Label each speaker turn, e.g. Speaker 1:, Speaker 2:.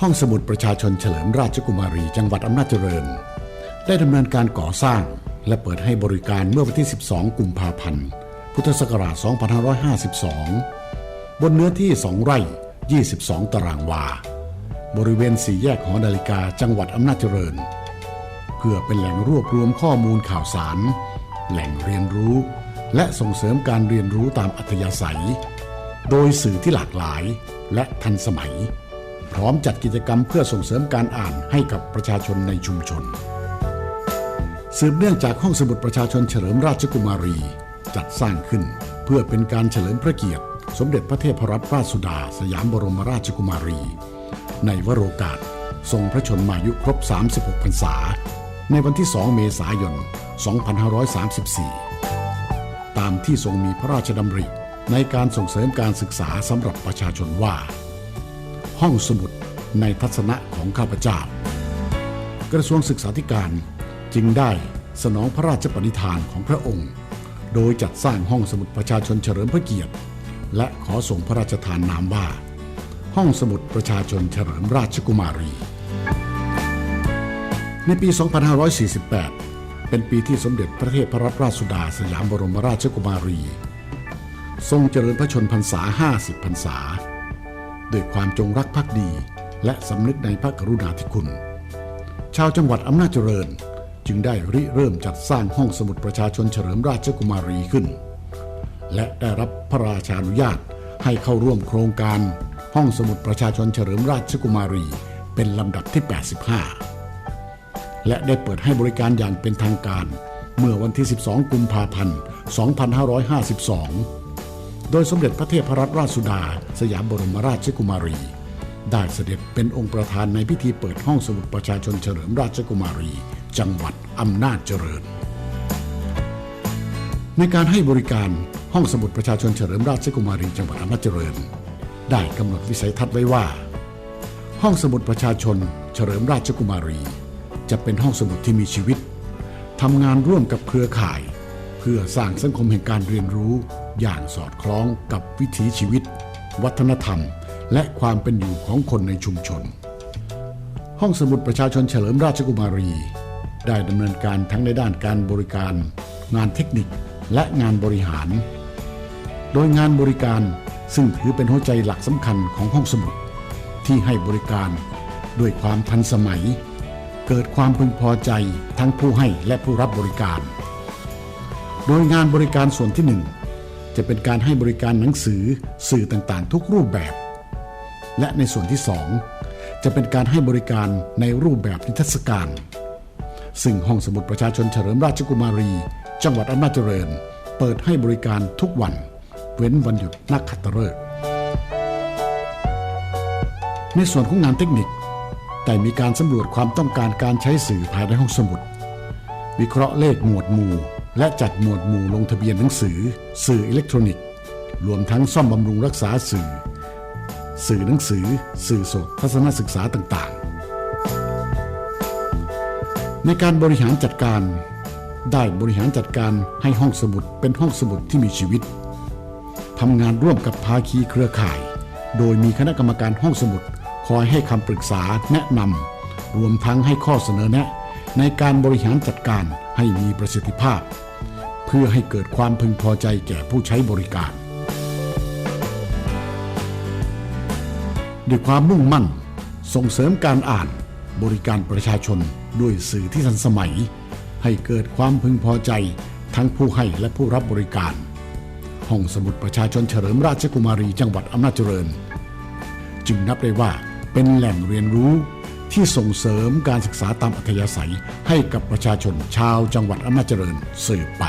Speaker 1: ห้องสมุดประชาชนเฉลิมราชกุมารีจังหวัดอำนาจเจริญ ได้ดำเนินการก่อสร้างและเปิดให้บริการเมื่อวันที่ 12 กุมภาพันธ์ พุทธศักราช 2552 บนเนื้อที่ 2 ไร่ 22 ตารางวา บริเวณสี่แยกหอนาฬิกาจังหวัดอำนาจเจริญ เพื่อเป็นแหล่งรวบรวมข้อมูลข่าวสาร แหล่งเรียนรู้ และส่งเสริมการเรียนรู้ตามอัธยาศัย โดยสื่อที่หลากหลายและทันสมัย พร้อมจัดกิจกรรมเพื่อส่งเสริมการอ่านให้กับประชาชนในชุมชน สืบเนื่องจากห้องสมุดประชาชนเฉลิมราชกุมารี จัดสร้างขึ้น เพื่อเป็นการเฉลิมพระเกียรติ สมเด็จพระเทพรัตนราชสุดา สยามบรมราชกุมารี ในวโรกาสทรงพระชนมายุครบ 36 พรรษา ในวันที่ 2 เมษายน 2534 ตามที่ทรงมีพระราชดำริในการส่งเสริมการศึกษาสำหรับประชาชนว่า ห้องสมุดในทัศนะของข้าพเจ้า กระทรวงศึกษาธิการจึงได้สนองพระราชปณิธานของพระองค์ โดยจัดสร้างห้องสมุดประชาชนเฉลิมพระเกียรติ และขอส่งพระราชทานนามว่า ห้องสมุดประชาชนเฉลิมราชกุมารี ในปี 2548 เป็นปีที่สมเด็จพระเทพรัตนราชสุดาสยามบรมราชกุมารี ทรงเจริญพระชนพรรษา 50 พรรษา ด้วยความจงรักภักดี และสำนึกในพระกรุณาธิคุณ ชาวจังหวัดอำนาจเจริญจึงได้ริเริ่มจัดสร้างห้องสมุดประชาชนเฉลิมราชกุมารีขึ้น และได้รับพระราชานุญาตให้เข้าร่วมโครงการห้องสมุดประชาชนเฉลิมราชกุมารี เป็นลำดับที่ 85 และได้เปิดให้บริการอย่างเป็นทางการ เมื่อวันที่ 12 กุมภาพันธ์ 2552 โดยสมเด็จพระเทพรัตนราชสุดา สยามบรมราชกุมารี ได้เสด็จเป็นองค์ประธานในพิธีเปิดห้องสมุดประชาชนเฉลิมราชกุมารี จังหวัดอำนาจเจริญ ในการให้บริการห้องสมุดประชาชนเฉลิมราชกุมารีจังหวัดอำนาจเจริญ ได้กำหนดวิสัยทัศน์ไว้ว่า ห้องสมุดประชาชนเฉลิมราชกุมารี จะเป็นห้องสมุดที่มีชีวิตทำงานร่วมกับเครือข่าย เพื่อสร้างสังคมแห่งการเรียนรู้ อย่างสอดคล้องกับวิถีชีวิต วัฒนธรรม และความเป็นอยู่ของคนในชุมชน ห้องสมุดประชาชนเฉลิมราชกุมารี ได้ดำเนินการทั้งในด้านการบริการ งานเทคนิคและงานบริหาร โดยงานบริการซึ่งถือเป็นหัวใจหลักสำคัญของห้องสมุด ที่ให้บริการด้วยความทันสมัย เกิดความพึงพอใจทั้งผู้ให้และผู้รับบริการ โดยงานบริการส่วนที่หนึ่ง จะเป็นการให้บริการหนังสือสื่อต่างๆ ทุกรูปแบบ และในส่วนที่สองจะเป็นการให้บริการในรูปแบบนิทรรศการ ซึ่งห้องสมุดประชาชนเฉลิมราชกุมารี จังหวัดอำนาจเจริญ เปิดให้บริการทุกวัน เว้นวันหยุดนักขัตฤกษ์ในส่วนของงานเทคนิค แต่มีการสำรวจความต้องการการใช้สื่อภายในห้องสมุด วิเคราะห์เลขหมวดหมู่ และจัดหมวดหมู่ลงทะเบียนหนังสือ สื่ออิเล็กทรอนิกส์ รวมทั้งซ่อมบำรุงรักษาสื่อ สื่อหนังสือ สื่อสดทัศนศึกษาต่างๆ ในการบริหารจัดการ ได้บริหารจัดการให้ห้องสมุดเป็นห้องสมุดที่มีชีวิตทำงานร่วมกับภาคีเครือข่าย โดยมีคณะกรรมการห้องสมุดคอยให้คำปรึกษาแนะนำรวมทั้งให้ข้อเสนอแนะ ในการบริหารจัดการให้มีประสิทธิภาพ เพื่อให้เกิดความพึงพอใจแก่ผู้ใช้บริการ ด้วยความมุ่งมั่น ส่งเสริมการอ่านบริการประชาชนด้วยสื่อที่ทันสมัย ให้เกิดความพึงพอใจทั้งผู้ให้และผู้รับบริการ ห้องสมุดประชาชนเฉลิมราชกุมารีจังหวัดอำนาจเจริญ จึงนับได้ว่าเป็นแหล่งเรียนรู้ที่ส่งเสริมการศึกษาตามอัธยาศัยให้กับประชาชนชาวจังหวัดอำนาจเจริญสืบไป